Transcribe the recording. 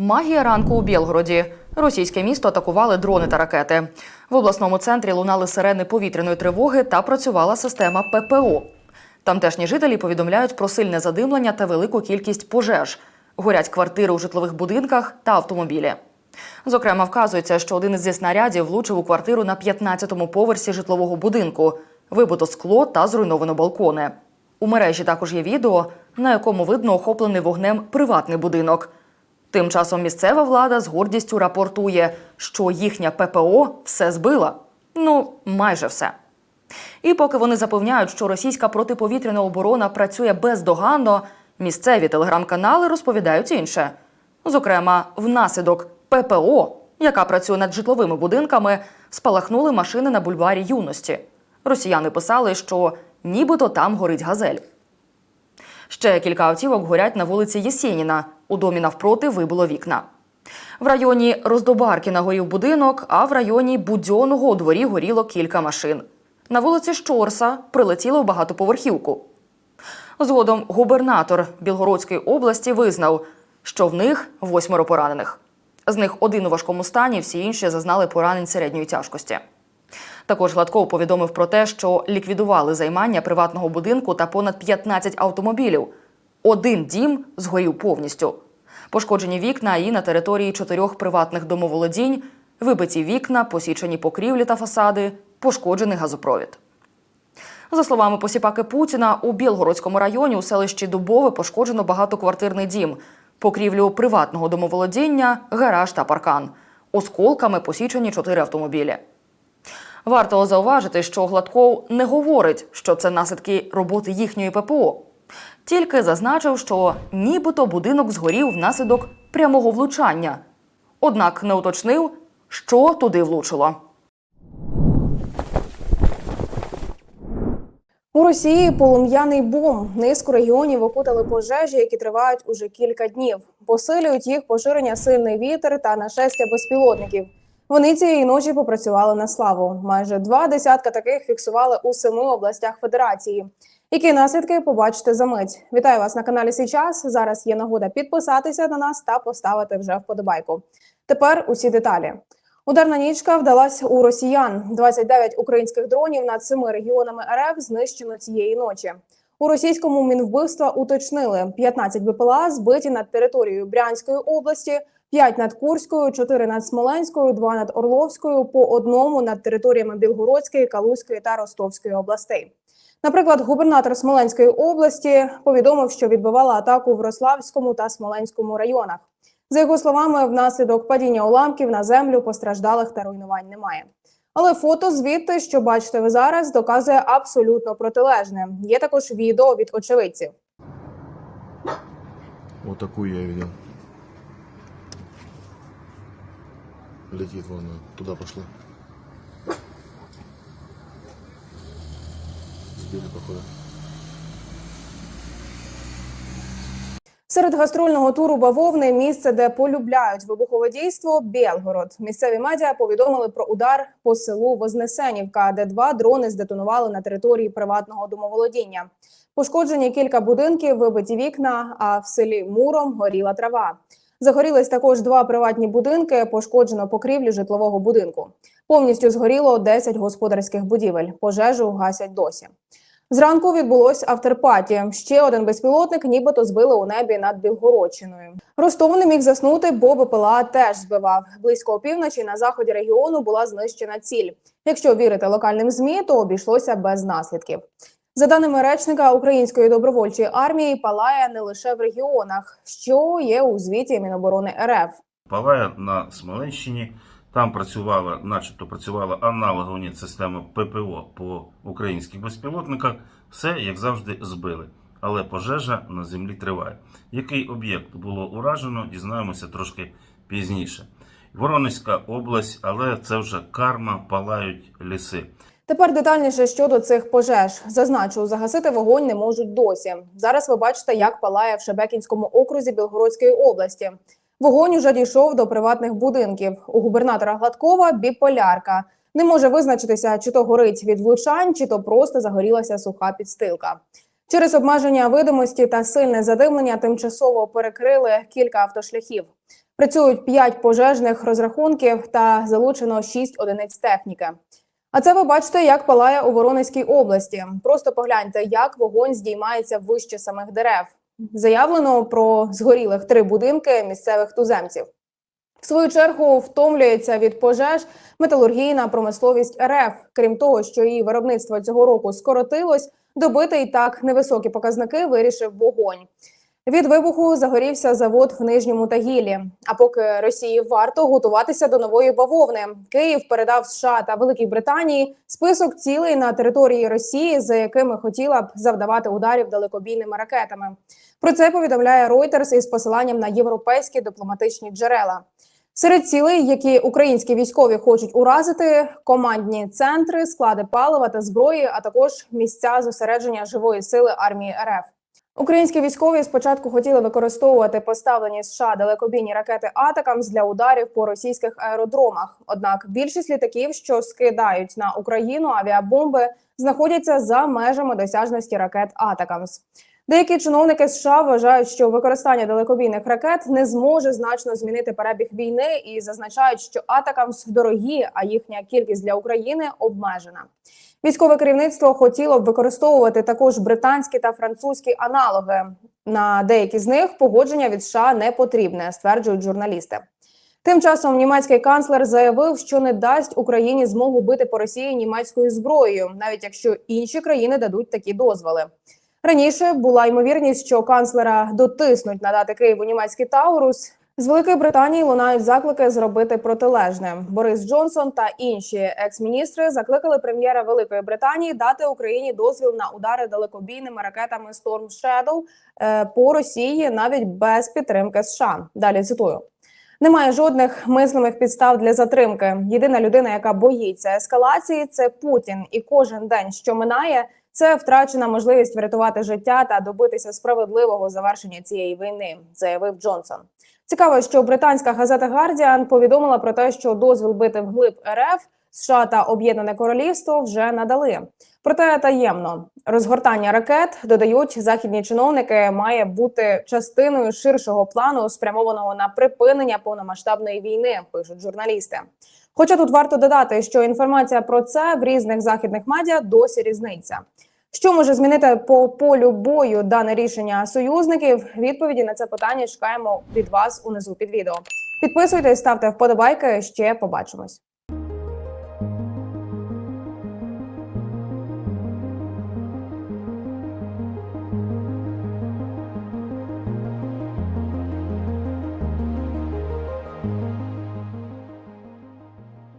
Магія ранку у Білгороді. Російське місто атакували дрони та ракети. В обласному центрі лунали сирени повітряної тривоги та працювала система ППО. Тамтешні жителі повідомляють про сильне задимлення та велику кількість пожеж. Горять квартири у житлових будинках та автомобілі. Зокрема, вказується, що один зі снарядів влучив у квартиру на 15-му поверсі житлового будинку. Вибито скло та зруйновано балкони. У мережі також є відео, на якому видно охоплений вогнем приватний будинок. Тим часом місцева влада з гордістю рапортує, що їхня ППО все збила. Ну, майже все. І поки вони запевняють, що російська протиповітряна оборона працює бездоганно, місцеві телеграм-канали розповідають інше. Зокрема, внаслідок ППО, яка працює над житловими будинками, спалахнули машини на бульварі юності. Росіяни писали, що нібито там горить газель. Ще кілька автівок горять на вулиці Єсєніна. У домі навпроти вибило вікна. В районі Роздобаркіна горів будинок, а в районі Будьоного у дворі горіло кілька машин. На вулиці Щорса прилетіло в багатоповерхівку. Згодом губернатор Білгородської області визнав, що в них восьмеро поранених. З них один у важкому стані, всі інші зазнали поранень середньої тяжкості. Також Гладков повідомив про те, що ліквідували займання приватного будинку та понад 15 автомобілів. Один дім згорів повністю. Пошкоджені вікна і на території чотирьох приватних домоволодінь, вибиті вікна, посічені покрівлі та фасади, пошкоджений газопровід. За словами посіпаки Путіна, у Білгородському районі у селищі Дубове пошкоджено багатоквартирний дім, покрівлю приватного домоволодіння, гараж та паркан. Осколками посічені чотири автомобілі. Варто зауважити, що Гладков не говорить, що це наслідки роботи їхньої ППО. Тільки зазначив, що нібито будинок згорів внаслідок прямого влучання. Однак не уточнив, що туди влучило. У Росії полум'яний бум. Низку регіонів окутали пожежі, які тривають уже кілька днів. Посилюють їх поширення сильний вітер та нашестя безпілотників. Вони цієї ночі попрацювали на славу. Майже два десятка таких фіксували у семи областях федерації. Які наслідки побачите за мить? Вітаю вас на каналі Січас. Зараз є нагода підписатися на нас та поставити вже вподобайку. Тепер усі деталі. Ударна нічка вдалась у росіян. 29 українських дронів над семи регіонами РФ знищено цієї ночі. У російському мінвбивства уточнили 15 БПЛА збиті над територією Брянської області, 5 над Курською, 4 над Смоленською, 2 над Орловською, по одному над територіями Білгородської, Калузької та Ростовської областей. Наприклад, губернатор Смоленської області повідомив, що відбивала атаку в Рославському та Смоленському районах. За його словами, внаслідок падіння уламків на землю постраждалих та руйнувань немає. Але фото звідти, що бачите ви зараз, доказує абсолютно протилежне. Є також відео від очевидців. Вот такую я видел. Летит вон, она, туда походу. Серед гастрольного туру бавовни місце, де полюбляють вибухове дійство Білгород. Місцеві медіа повідомили про удар по селу Вознесенівка, де два дрони здетонували на території приватного домоволодіння. Пошкоджені кілька будинків, вибиті вікна. А в селі Муром горіла трава. Загорілись також два приватні будинки. Пошкоджено покрівлю житлового будинку. Повністю згоріло 10 господарських будівель. Пожежу гасять досі. Зранку відбулось автерпаті. Ще один безпілотник, нібито збили у небі над Білгородщиною. Ростов не міг заснути, бо БПЛА теж збивав. Близько опівночі на заході регіону була знищена ціль. Якщо вірити локальним змі, то обійшлося без наслідків. За даними речника української добровольчої армії, палає не лише в регіонах, що є у звіті Міноборони РФ. Палає на Смоленщині. Там працювала, начебто працювала аналогові системи ППО по українських безпілотниках. Все, як завжди, збили. Але пожежа на землі триває. Який об'єкт було уражено, дізнаємося трошки пізніше. Воронезька область, але це вже карма, палають ліси. Тепер детальніше щодо цих пожеж. Зазначу, загасити вогонь не можуть досі. Зараз ви бачите, як палає в Шебекінському окрузі Білгородської області. Вогонь уже дійшов до приватних будинків. У губернатора Гладкова біполярка. Не може визначитися, чи то горить від влучань, чи то просто загорілася суха підстилка. Через обмеження видимості та сильне задимлення тимчасово перекрили кілька автошляхів. Працюють 5 пожежних розрахунків та залучено 6 одиниць техніки. А це ви бачите, як палає у Воронезькій області. Просто погляньте, як вогонь здіймається вище самих дерев. Заявлено про згорілих три будинки місцевих туземців. В свою чергу втомлюється від пожеж металургійна промисловість РФ. Крім того, що її виробництво цього року скоротилось, добити і так невисокі показники вирішив вогонь. Від вибуху загорівся завод в нижньому Тагілі. А поки Росії варто готуватися до нової бавовни, Київ передав США та Великій Британії список цілей на території Росії, за якими хотіла б завдавати ударів далекобійними ракетами. Про це повідомляє Reuters із посиланням на європейські дипломатичні джерела. Серед цілей, які українські військові хочуть уразити, командні центри, склади палива та зброї, а також місця зосередження живої сили армії РФ. Українські військові спочатку хотіли використовувати поставлені США далекобійні ракети Атакамс для ударів по російських аеродромах. Однак більшість літаків, що скидають на Україну авіабомби, знаходяться за межами досяжності ракет Атакамс. Деякі чиновники США вважають, що використання далекобійних ракет не зможе значно змінити перебіг війни і зазначають, що Атакамс дорогі, а їхня кількість для України обмежена. Військове керівництво хотіло б використовувати також британські та французькі аналоги. На деякі з них погодження від США не потрібне, стверджують журналісти. Тим часом німецький канцлер заявив, що не дасть Україні змогу бити по Росії німецькою зброєю, навіть якщо інші країни дадуть такі дозволи. Раніше була ймовірність, що канцлера дотиснуть надати Києву німецький Таурус. З Великої Британії лунають заклики зробити протилежне. Борис Джонсон та інші екс-міністри закликали прем'єра Великої Британії дати Україні дозвіл на удари далекобійними ракетами Storm Shadow е, по Росії навіть без підтримки США. Далі цитую. Немає жодних мислимих підстав для затримки. Єдина людина, яка боїться ескалації, це Путін. І кожен день, що минає, це втрачена можливість врятувати життя та добитися справедливого завершення цієї війни, заявив Джонсон. Цікаво, що британська газета Guardian повідомила про те, що дозвіл бити вглиб РФ США та Об'єднане Королівство вже надали. Проте таємно розгортання ракет додають західні чиновники, має бути частиною ширшого плану, спрямованого на припинення повномасштабної війни. Пишуть журналісти. Хоча тут варто додати, що інформація про це в різних західних медіа досі різниця. Що може змінити по полю бою дане рішення союзників? Відповіді на це питання чекаємо від вас унизу під відео. Підписуйтесь, ставте вподобайки. Ще побачимось.